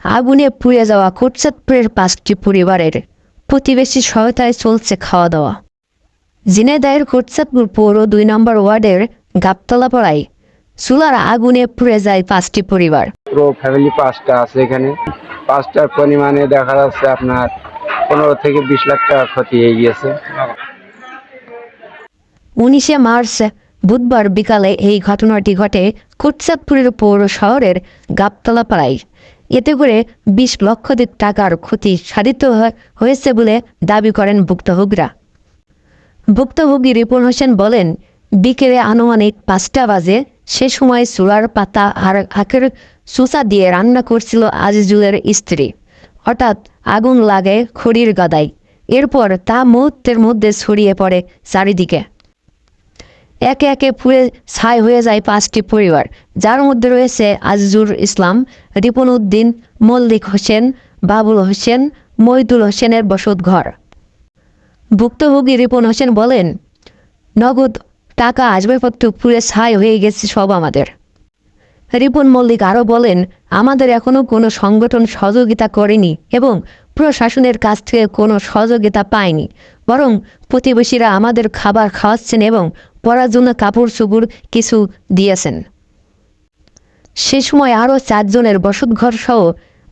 আগুনে পুড়ে যাওয়া কোটচাঁদপুরের পাঁচটি পরিবারের প্রতিবেশী সহায়তায় চলছে খাওয়া দাওয়া জিনেদায়ের কোটচাঁদপুর পৌর দুই নম্বর ওয়ার্ডের গাবতলা পাড়ায় চুলার আগুনে পুড়ে যায় পাঁচটি পরিবার। পুরো ফ্যামিলি পাঁচটা আছে এখানে। পাঁচটার পরিমাণে দেখা যাচ্ছে আপনার পনেরো থেকে বিশ লাখ টাকা ক্ষতি হয়ে গিয়েছে। উনিশে মার্চ বুধবার বিকালে এই ঘটনাটি ঘটে কোটচাঁদপুরের পৌর শহরের গাবতলা পাড়ায় এতে করে বিশ লক্ষাধিক টাকার ক্ষতি সাধিত হয়েছে বলে দাবি করেন ভুক্তভোগীরা। ভুক্তভোগী রিপন হোসেন বলেন, বিকেলে আনুমানিক পাঁচটা বাজে সে সময় চুলার পাতা আর আখের সুসা দিয়ে রান্না করছিল আজিজুলের স্ত্রী। হঠাৎ আগুন লাগে খড়ির গাদায়। এরপর তা মুহূর্তের মধ্যে ছড়িয়ে পড়ে চারিদিকে। একে একে পুড়ে ছাই হয়ে যায় পাঁচটি পরিবার। যার মধ্যে রয়েছে আজিজুর ইসলাম, রিপন উদ্দিন, মল্লিক হোসেন, বাবুল হোসেন, মইদুল হোসেনের বসত ঘর। ভুক্তভোগী রিপন হোসেন বলেন, নগদ টাকা আসবাবপত্র পুড়ে ছাই হয়ে গেছে সব আমাদের। রিপন মল্লিক আরও বলেন, আমাদের এখনও কোনো সংগঠন সহযোগিতা করেনি এবং প্রশাসনের কাছ থেকে কোনো সহযোগিতা পায়নি। বরং প্রতিবেশীরা আমাদের খাবার খাওয়াচ্ছেন এবং পরার জন্য কাপড় চোপড় কিছু দিয়েছেন। সে সময় আরও চারজনের বসতঘর সহ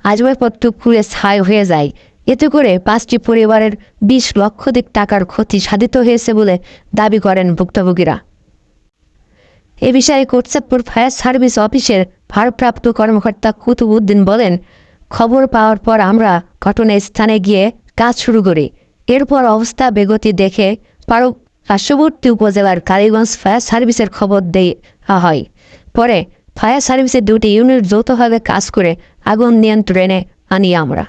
আসবাবপত্র পুড়ে ছাই হয়ে যায়। এতে করে পাঁচটি পরিবারের বিশ লক্ষাধিক টাকার ক্ষতি সাধিত হয়েছে বলে দাবি করেন ভুক্তভোগীরা। এ বিষয়ে কোটচাঁদপুর ফায়ার সার্ভিস অফিসের ভারপ্রাপ্ত কর্মকর্তা কুতুবুদ্দিন বলেন, খবর পাওয়ার পর আমরা ঘটনাস্থানে গিয়ে কাজ শুরু করি। এরপর অবস্থা বেগতি দেখে পারো পার্শ্ববর্তী উপজেলার কালীগঞ্জ ফায়ার সার্ভিসের খবর দেওয়া হয়। পরে ফায়ার সার্ভিসের দুটি ইউনিট যৌথভাবে কাজ করে আগুন নিয়ন্ত্রণে আনি আমরা।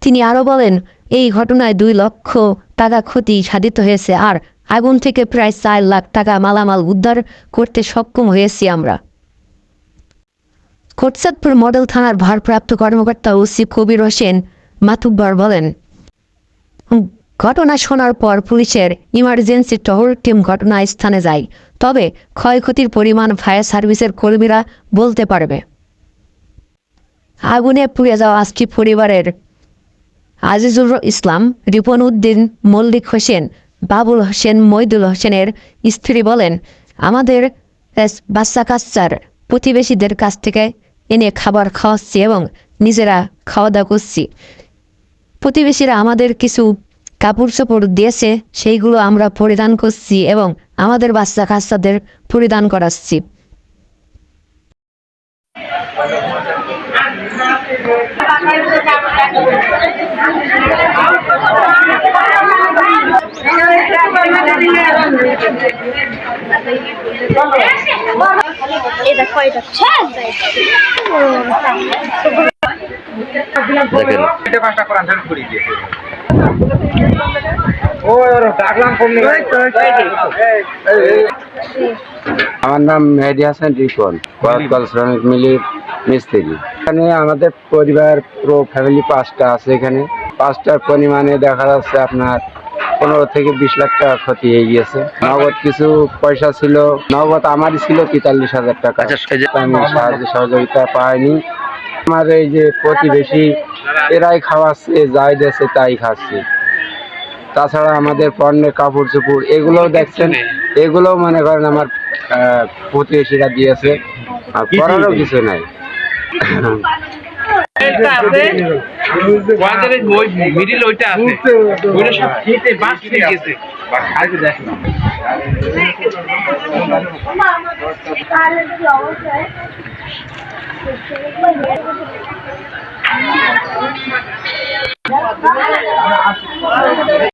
তিনি আরও বলেন এই ঘটনায় দুই লক্ষ টাকা ক্ষতি সাধিত হয়েছে আর আগুন থেকে প্রায় চার লাখ টাকা মালামাল উদ্ধার করতে সক্ষম হয়েছি আমরা। কোটসাদপুর মডেল থানার ভারপ্রাপ্ত কর্মকর্তা ওসি কবির হোসেন মাতুব্বার বলেন "উম, ঘটনা শোনার পর পুলিশের ইমার্জেন্সি টহল টিম ঘটনাস্থানে যায়। তবে ক্ষয়ক্ষতির পরিমাণ ফায়ার সার্ভিসের কর্মীরা বলতে পারবে। আগুনে পুড়ে যাওয়া আজটি পরিবারের আজিজুর ইসলাম, রিপন উদ্দিন, মল্লিক হোসেন, বাবুল হোসেন, মইদুল হোসেনের স্ত্রী বলেন, আমাদের বাচ্চা কাচ্চার প্রতিবেশীদের কাছ থেকে এনে খাবার খাওয়াচ্ছি এবং নিজেরা খাওয়া দাওয়া করছি। প্রতিবেশীরা আমাদের কিছু কাপড় চোপড় দিয়েছে, সেইগুলো আমরা পরিধান করছি এবং আমাদের বাচ্চা কাচ্চাদের পরিধান করাচ্ছি। এটা কয়টা ছয় দেখেন এটা পাঁচটা কোরআন শরীফ করে দিয়েছে ও ডাকলাম আমার নাম মেহেদি হাসান রিপন কল শ্রমিক মিলির মিস্ত্রি। এখানে আমাদের পরিবার পুরো ফ্যামিলি পাঁচটা আছে এখানে। পাঁচটার পরিমাণে দেখা যাচ্ছে আপনার পনেরো থেকে বিশ লাখ টাকা ক্ষতি হয়ে গিয়েছে। নগদ কিছু পয়সা ছিল নগদ আমারই ছিল তেতাল্লিশ হাজার টাকা। আচ্ছা, আমি সাহায্য সহযোগিতা পাইনি। আমার এই যে প্রতিবেশী এরাই খাওয়াচ্ছে যাই দিয়েছে তাই খাচ্ছে। তাছাড়া আমাদের পণ্যের কাপড় চোপড় এগুলোও দেখছেন এগুলোও মনে করেন আমার আহ, প্রতিবেশীরা দিয়েছে আর করারও কিছু নাই। আছে ওইটা সব খেতে বাস হয়ে গেছে অবশ্যই